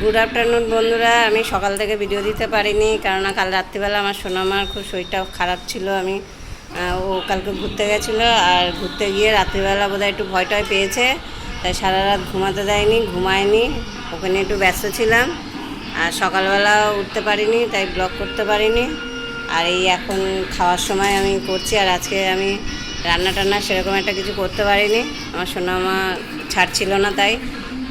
Good afternoon বন্ধুরা। আমি সকাল থেকে ভিডিও দিতে পারিনি, কেননা কাল রাত্রিবেলা আমার সোনামার খুব শরীরটা খারাপ ছিল। আমি ও কালকে ঘুরতে গেছিল আর ঘুরতে গিয়ে রাত্রিবেলা বোধহয় একটু ভয় টয় পেয়েছে। তাই সারা রাত ঘুমাতে দেয়নি, ঘুমায়নি। ওখানে একটু ব্যস্ত ছিলাম। আর সকালবেলা উঠতে পারিনি, তাই ব্লগ করতে পারিনি। আর এই এখন খাওয়ার সময় আমি করছি, আর আজকে আমি রান্না টান্না সেরকম একটা কিছু করতে পারিনি। আমার সোনামা ছাড়ছিল না তাই।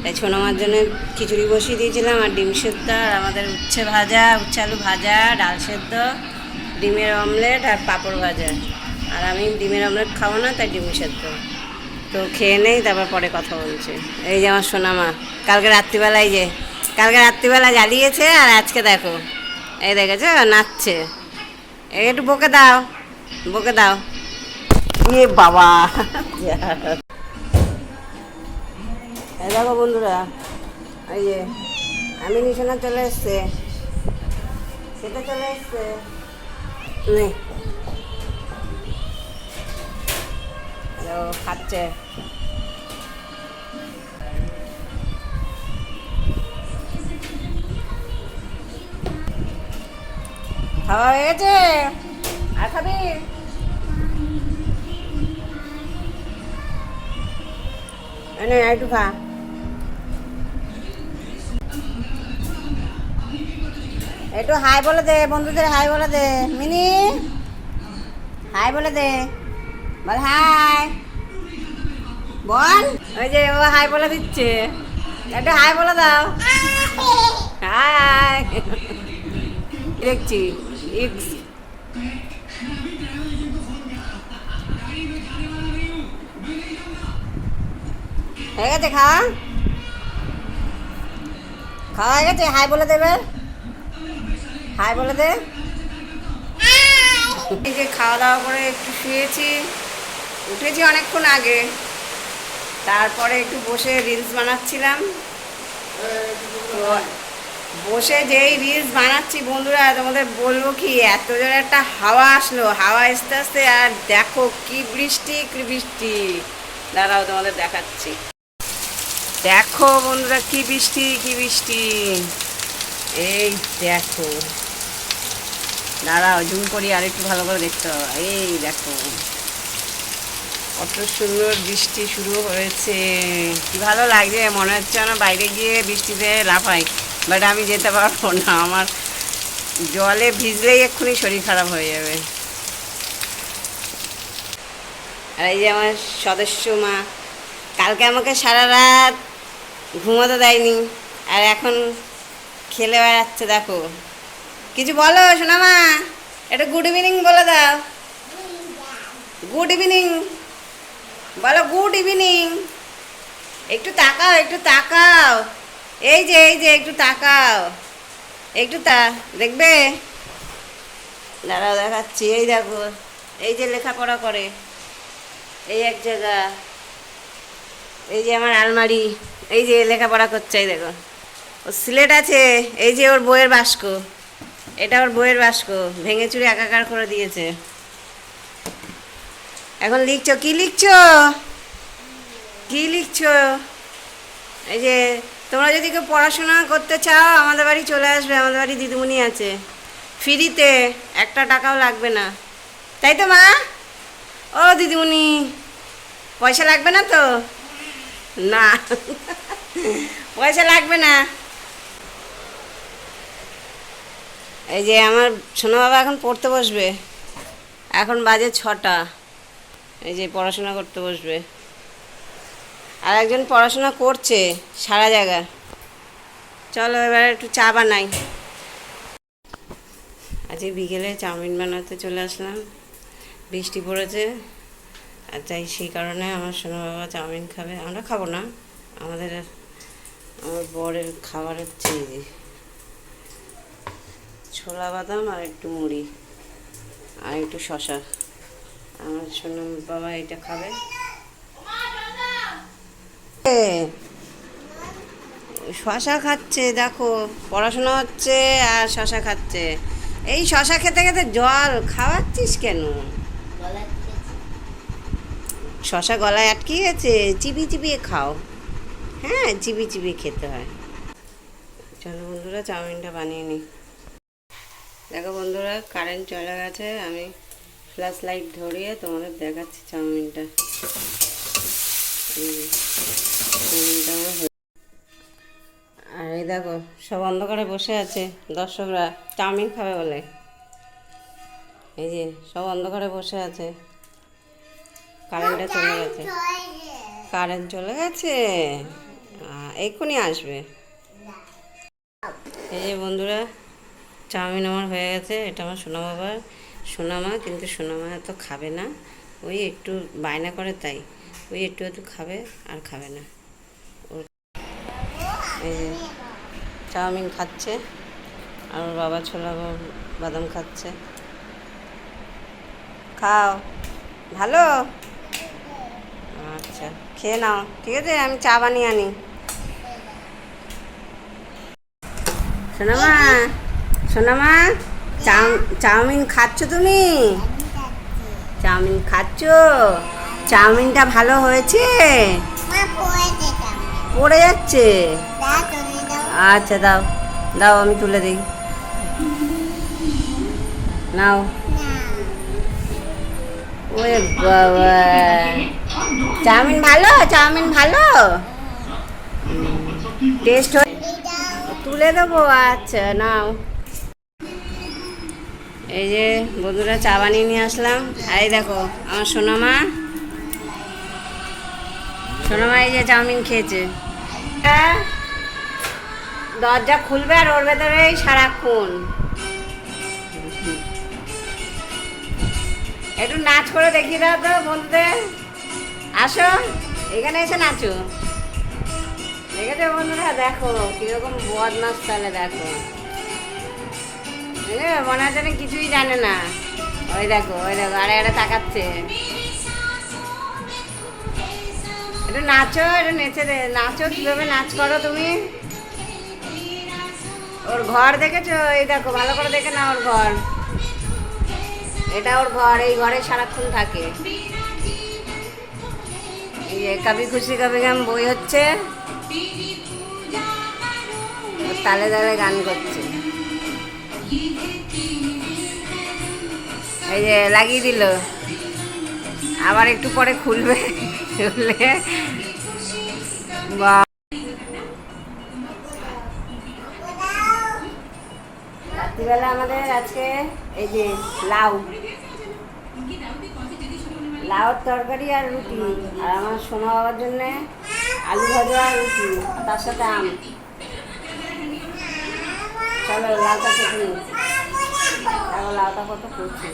তাই সোনামার জন্য খিচুড়ি বসিয়ে দিয়েছিলাম আর ডিম সেদ্ধ আর আমাদের উচ্ছে ভাজা উচ্ছে আলু ভাজা ডাল সেদ্ধ ডিমের অমলেট আর পাঁপড় ভাজা। আর আমি ডিমের অমলেট খাব না তাই ডিম সেদ্ধ। তো খেয়ে নেই তারপর পরে কথা বলছি। এই যে আমার সোনামা কালকে রাত্রিবেলায় যে কালকে রাত্রিবেলা জ্বালিয়েছে আর আজকে দেখো এই দেখেছ নাচছে। এই একটু বকে দাও বকে দাও। ইয়ে বাবা। দেখো বন্ধুরা, এই যে আমি নিশানা চলে এসছে। সেটা চলে এসছে। নে। হ্যালো খাচ্ছে। খাওয়া হয়ে গেছে? আর খাবি? এনে একটু খা। একটু হাই বলে দে, বন্ধুদের হাই বলে দে। মিনি? হাই বলে দে। বল হাই। বল। ওই যে ও হাই বলে দিচ্ছে। একটু হাই বলে দাও। হাই। দেখছি। ইক্স হয়ে গেছে খাওয়া? খাওয়া হয়ে গেছে? হাই বলে দেবে? হাই বলে দে। খাওয়া দাওয়া করে একটু শুয়েছি। উঠেছি অনেকক্ষণ আগে। তারপরে একটু বসে রিলস বানাচ্ছিলাম। বসে যেই রিলস বানাচ্ছি, বন্ধুরা, তোমাদের বলব কি, এত জোরে একটা হাওয়া আসলো। হাওয়া আসতে আসতে, আর দেখো কি বৃষ্টি কি বৃষ্টি। দাঁড়াও, তোমাদের দেখাচ্ছি। দেখো বন্ধুরা, কি বৃষ্টি কি বৃষ্টি। এই দেখো। দাঁড়াও, জুম করি আর একটু ভালো করে দেখতে হবে। এই দেখো। কত সুন্দর বৃষ্টি শুরু হয়েছে। কি ভালো লাগছে, মনে হচ্ছে না বাইরে গিয়ে বৃষ্টিতে লাফাই। বাট আমি যেতে পারব না, আমার জলে ভিজলেই এক্ষুনি শরীর খারাপ হয়ে যাবে। আর এই যে আমার সদস্য মা, কালকে আমাকে সারা রাত ঘুমোতে দেয়নি। আর এখন খেলে বেড়াচ্ছে, দেখো। কিছু বলো শোনা মা এটা গুড ইভিনিং বলে দাও। গুড ইভিনিং বলো গুড ইভিনিং একটু তাকাও একটু তাকাও। এই যে এই যে, একটু তাকাও। একটু তা, দেখবে? দাঁড়াও, দেখাচ্ছি। এই দেখো, এই যে লেখাপড়া করে। এই এক জায়গা। এই যে আমার আলমারি। এই যে লেখাপড়া করছে, এই দেখো। ও সিলেট আছে, এই যে ওর বইয়ের বাস্ক। এটা ওর বইয়ের বাস্ক, ভেঙে চুরে একাকার করে দিয়েছে। এখন লিখছো? কি লিখছো? কি লিখছো? এই যে, তোমরা যদি কেউ পড়াশোনা করতে চাও, আমাদের বাড়ি চলে আসবে, আমাদের বাড়ি দিদিমণি আছে। ফ্রিতে একটা টাকাও লাগবে না। তাই তো, মা? ও দিদিমণি, পয়সা লাগবে না তো? না। পয়সা লাগবে না। এই যে আমার সোনা বাবা এখন পড়তে বসবে। এখন বাজে ছটা। এই যে পড়াশোনা করতে বসবে। আর একজন পড়াশোনা করছে সারা জায়গা চলো এবার একটু চা বানাই। আজকে বিকেলে চাউমিন বানাতে চলে আসলাম। বৃষ্টি পড়েছে। আর তাই সেই কারণে আমার সোনা বাবা চাউমিন খাবে। আমরা খাব না। আমাদের আমার বরের খাবার হচ্ছে এই যে ছোলা বাদাম আর একটু মুড়ি আর একটু শশা আমার সোনা বাবা এটা খাবে। শশা খাচ্ছে, দেখো, পড়াশোনা হচ্ছে আর শশা খাচ্ছে। এই শশা খেতে খেতে জল খাওয়াচ্ছিস কেন? শশা গলায় আটকে গেছে চিবি চিবিয়ে খাও। হ্যাঁ চিবি চিবিয়ে খেতে হয়। চলো বন্ধুরা, চাউমিনটা বানিয়ে নিই দেখো বন্ধুরা কারেন্ট চলে গেছে, আমি ফ্ল্যাশ লাইট ধরিয়ে তোমাদের দেখাচ্ছি চাউমিনটা। আর এই দেখো, সব অন্ধকারে বসে আছে। দর্শকরা চাউমিন খাবে বলে। এই যে, সব অন্ধকারে বসে আছে। কারেন্টটা চলে গেছে। কারেন্ট চলে গেছে? এক্ষুনি আসবে। এই যে বন্ধুরা চাউমিন আমার হয়ে গেছে, এটা আমার সোনা বাবার সোনামা কিন্তু সোনামা এত খাবে না। ওই একটু বায়না করে তাই, ওই একটু একটু খাবে আর খাবে না। চাউমিন খাচ্ছে, আর ওর বাবা ছোলা বাদাম খাচ্ছে। খাও। ভালো? আচ্ছা খেয়ে নাও। ঠিক আছে, আমি চা বানিয়ে আনি। সোনামা সোনামা চাউ- চাউমিন খাচ্ছ তুমি? চাউমিন খাচ্ছ? চাউমিনটা ভালো হয়েছে? পড়ে যাচ্ছে? আচ্ছা দাও। দাও আমি তুলে দিই। নাও। ওরে বাবা। চাউমিন ভালো? চাউমিন ভালো? টেস্ট তুলে দেবো। আচ্ছা নাও। এই যে বন্ধুরা চা বানিয়ে নিয়ে আসলাম। আর দেখো, আমার সোনামা। সোনামা এই যে চাউমিন খেয়েছে। হ্যাঁ দরজা খুলবে আর ওর ভেতরেই সারাক্ষণ। একটু নাচ করে দেখিয়ে দাও তো বন্ধুদের। আসো, এখানে এসে নাচো। দেখেছ বন্ধুরা? দেখো, কীরকম বদমাস তাহলে দেখো। মনে হচ্ছে কিছুই জানে না। ওই দেখো ওই দেখো আরে আরে তাকাচ্ছে। একটু নাচো, একটু নেচে দে, নাচো, কীভাবে নাচ করো তুমি? ওর ঘর দেখেছ? এই দেখো, ভালো করে দেখে না ওর ঘর। এটা ওর ঘর, এই ঘরে সারাক্ষণ থাকে। এই যে, কবি খুশি কবি গাম বই হচ্ছে। তালে তালে গান করছে। এই যে লাগিয়ে দিল। আবার একটু পরে খুলবে। খুললে রাত্রিবেলা আমাদের আজকে এই যে লাউ। লাউর তরকারি আর রুটি। আর আমার সোনা বাবার জন্য আলু ভাজা আর রুটি, তার সাথে আম। চলো লাউটা খেতে দেখো লাউটা কত করছে?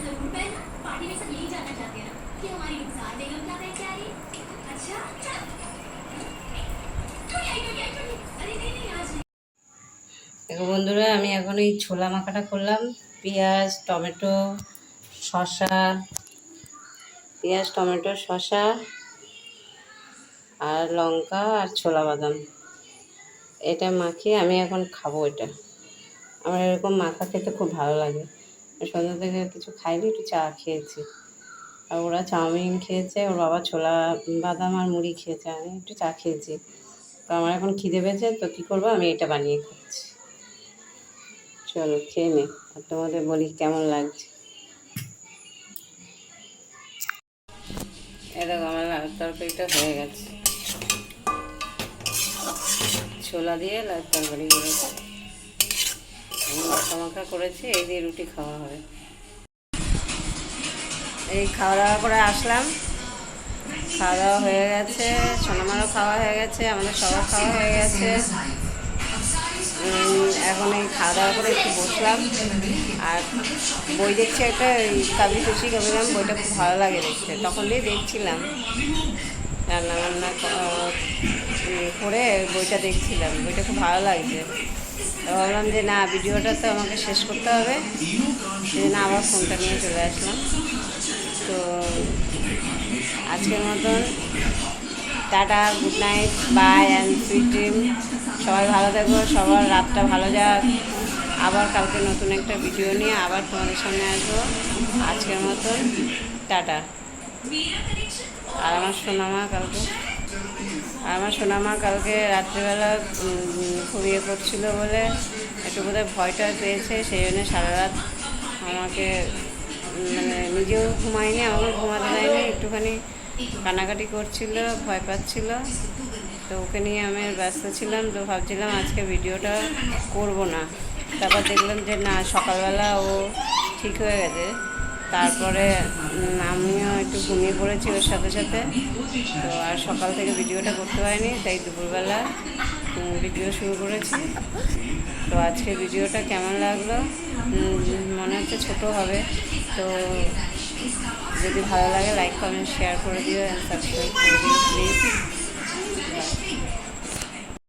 দেখো বন্ধুরা, আমি এখন এই ছোলা মাখাটা করলাম। পেঁয়াজ, টমেটো, শসা, পেঁয়াজ, টমেটো, শসা, আর লঙ্কা আর ছোলা বাদাম। এটা মাখিয়ে আমি এখন খাব এটা। আমার এরকম মাখা খেতে খুব ভালো লাগে। সন্ধ্যা থেকে কিছু খাইনি, একটু চা খেয়েছি। আর ওরা চাউমিন খেয়েছে, ওর বাবা ছোলা বাদাম আর মুড়ি খেয়েছে, আমি একটু চা খেয়েছি। তো আমার এখন খিদে পেয়েছে, তো কী করব? আমি এটা বানিয়ে খাচ্ছি। চলো, খেয়ে নে, আর তোমাদের বলি কেমন লাগছে? এরকম আমার লাউ তরকারিটা হয়ে গেছে। ছোলা দিয়ে লাউ তরকারি করেছি। আমি মাখা মাখা করেছি, এই দিয়ে রুটি খাওয়া হবে। এই খাওয়া দাওয়া করে আসলাম। খাওয়া দাওয়া হয়ে গেছে, সোনামারও খাওয়া হয়ে গেছে, আমাদের সবার খাওয়া হয়ে গেছে। এখন এই খাওয়া দাওয়া করে একটু বসলাম। আর বই দেখছি একটা কাবি খুশি কবিরাম বইটা খুব ভালো লাগে দেখতে। তখন দিয়ে দেখছিলাম। রান্না বান্না করে বইটা দেখছিলাম। বইটা খুব ভালো লাগছে। তো ভাবলাম যে না, ভিডিওটা তো আমাকে শেষ করতে হবে। সেই জন্য আবার ফোনটা নিয়ে চলে আসলাম। তো আজকের মতন tata, good night, bye and sweet dream সবাই ভালো থাকো, সবার রাতটা ভালো যাক। আবার কালকে নতুন একটা ভিডিও নিয়ে আবার তোমাদের সামনে আসব। আজকের মতন টাটা। আর আমার সোনামা কালকে। আমার সোনামা কালকে রাত্রিবেলা ইয়ে করছিল বলে একটু বোধহয় ভয়টা পেয়েছে, সেই জন্য সারা রাত আমাকে মানে নিজেও ঘুমায়নি আমাকেও ঘুমাতে দেয়নি, একটুখানি কানাকাটি করছিল, ভয় পাচ্ছিল। তো ওকে নিয়ে আমি ব্যস্ত ছিলাম, তো ভাবছিলাম আজকে ভিডিওটা করব না। তারপর দেখলাম যে না, সকালবেলা ও ঠিক হয়ে গেছে। তারপরে আমিও একটু ঘুমিয়ে পড়েছি ওর সাথে সাথে। তো আর সকাল থেকে ভিডিওটা করতে পারিনি, তাই দুপুরবেলা ভিডিও শুরু করেছি। তো আজকে ভিডিওটা কেমন লাগল? মনে হচ্ছে ছোটো হবে। তো যদি ভালো লাগে লাইক কমেন্ট শেয়ার করে দিও অ্যান্ড সাবস্ক্রাইব করে দিও প্লিজ